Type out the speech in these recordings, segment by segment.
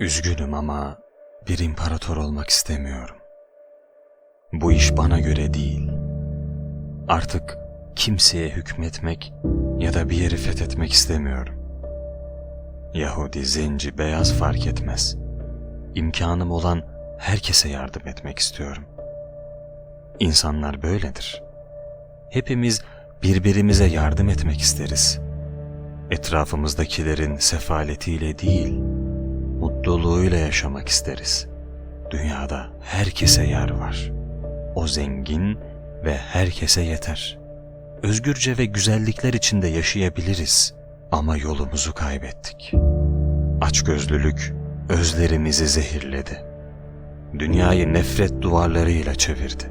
Üzgünüm ama bir imparator olmak istemiyorum. Bu iş bana göre değil. Artık kimseye hükmetmek ya da bir yeri fethetmek istemiyorum. Yahudi, zenci, beyaz fark etmez. İmkanım olan herkese yardım etmek istiyorum. İnsanlar böyledir. Hepimiz birbirimize yardım etmek isteriz. Etrafımızdakilerin sefaletiyle değil, mutluluğuyla yaşamak isteriz. Dünyada herkese yer var. O zengin ve herkese yeter. Özgürce ve güzellikler içinde yaşayabiliriz ama yolumuzu kaybettik. Açgözlülük özlerimizi zehirledi. Dünyayı nefret duvarlarıyla çevirdi.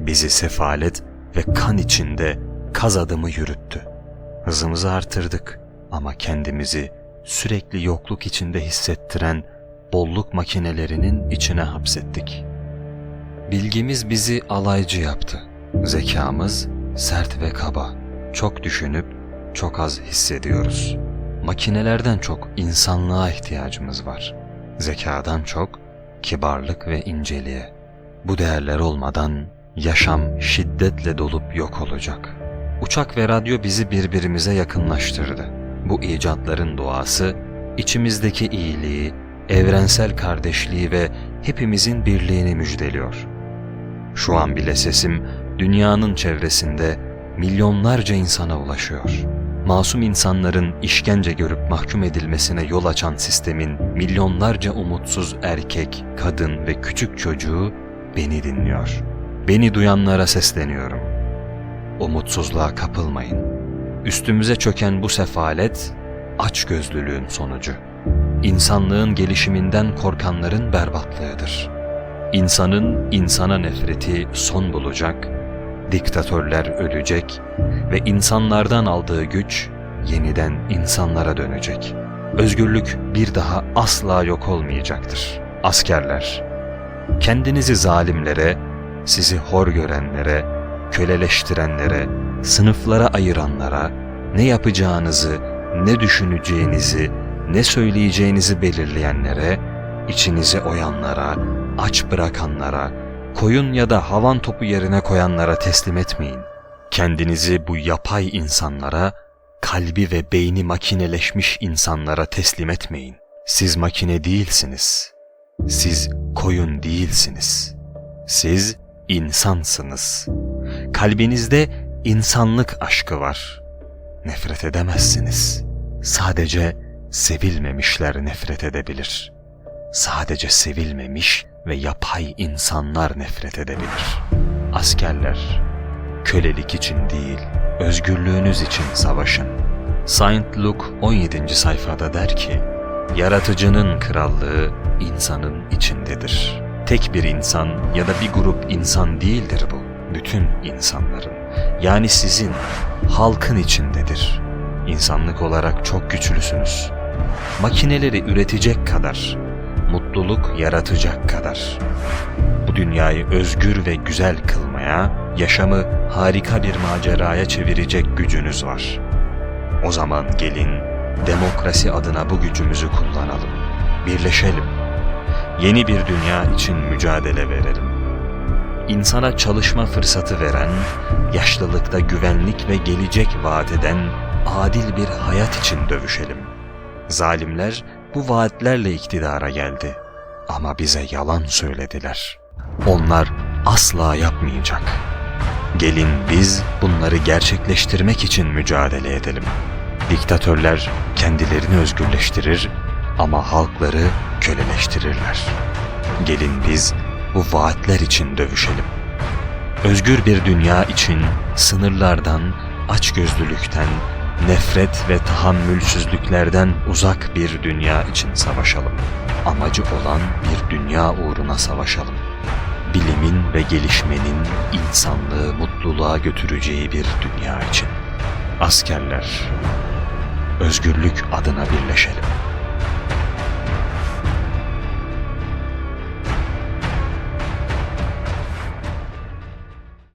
Bizi sefalet ve kan içinde kaz adımı yürüttü. Hızımızı artırdık ama kendimizi sürekli yokluk içinde hissettiren bolluk makinelerinin içine hapsettik. Bilgimiz bizi alaycı yaptı. Zekamız sert ve kaba. Çok düşünüp çok az hissediyoruz. Makinelerden çok insanlığa ihtiyacımız var. Zekadan çok kibarlık ve inceliğe. Bu değerler olmadan yaşam şiddetle dolup yok olacak. Uçak ve radyo bizi birbirimize yakınlaştırdı. Bu icatların doğası içimizdeki iyiliği, evrensel kardeşliği ve hepimizin birliğini müjdeliyor. Şu an bile sesim dünyanın çevresinde milyonlarca insana ulaşıyor. Masum insanların işkence görüp mahkum edilmesine yol açan sistemin milyonlarca umutsuz erkek, kadın ve küçük çocuğu beni dinliyor. Beni duyanlara sesleniyorum. Umutsuzluğa kapılmayın. Üstümüze çöken bu sefalet açgözlülüğün sonucu. İnsanlığın gelişiminden korkanların berbatlığıdır. İnsanın insana nefreti son bulacak, diktatörler ölecek ve insanlardan aldığı güç yeniden insanlara dönecek. Özgürlük bir daha asla yok olmayacaktır. Askerler, kendinizi zalimlere, sizi hor görenlere, köleleştirenlere, sınıflara ayıranlara, ne yapacağınızı, ne düşüneceğinizi, ne söyleyeceğinizi belirleyenlere, içinizi oyanlara, aç bırakanlara, koyun ya da havan topu yerine koyanlara teslim etmeyin. Kendinizi bu yapay insanlara, kalbi ve beyni makineleşmiş insanlara teslim etmeyin. Siz makine değilsiniz. Siz koyun değilsiniz. Siz insansınız. Kalbinizde insanlık aşkı var. Nefret edemezsiniz. Sadece sevilmemişler nefret edebilir. Sadece sevilmemiş ve yapay insanlar nefret edebilir. Askerler, kölelik için değil, özgürlüğünüz için savaşın. Saint Luke 17. sayfada der ki, Yaratıcının krallığı insanın içindedir. Tek bir insan ya da bir grup insan değildir bu. Bütün insanların, yani sizin, halkın içindedir. İnsanlık olarak çok güçlüsünüz. Makineleri üretecek kadar, mutluluk yaratacak kadar. Bu dünyayı özgür ve güzel kılmaya, yaşamı harika bir maceraya çevirecek gücünüz var. O zaman gelin demokrasi adına bu gücümüzü kullanalım. Birleşelim. Yeni bir dünya için mücadele verelim. İnsana çalışma fırsatı veren, yaşlılıkta güvenlik ve gelecek vaat eden adil bir hayat için dövüşelim. Zalimler bu vaatlerle iktidara geldi. Ama bize yalan söylediler. Onlar asla yapmayacak. Gelin biz bunları gerçekleştirmek için mücadele edelim. Diktatörler kendilerini özgürleştirir ama halkları köleleştirirler. Gelin biz bu vaatler için dövüşelim. Özgür bir dünya için sınırlardan, açgözlülükten, nefret ve tahammülsüzlüklerden uzak bir dünya için savaşalım. Amacı olan bir dünya uğruna savaşalım. Bilimin ve gelişmenin insanlığı mutluluğa götüreceği bir dünya için. Askerler, özgürlük adına birleşelim.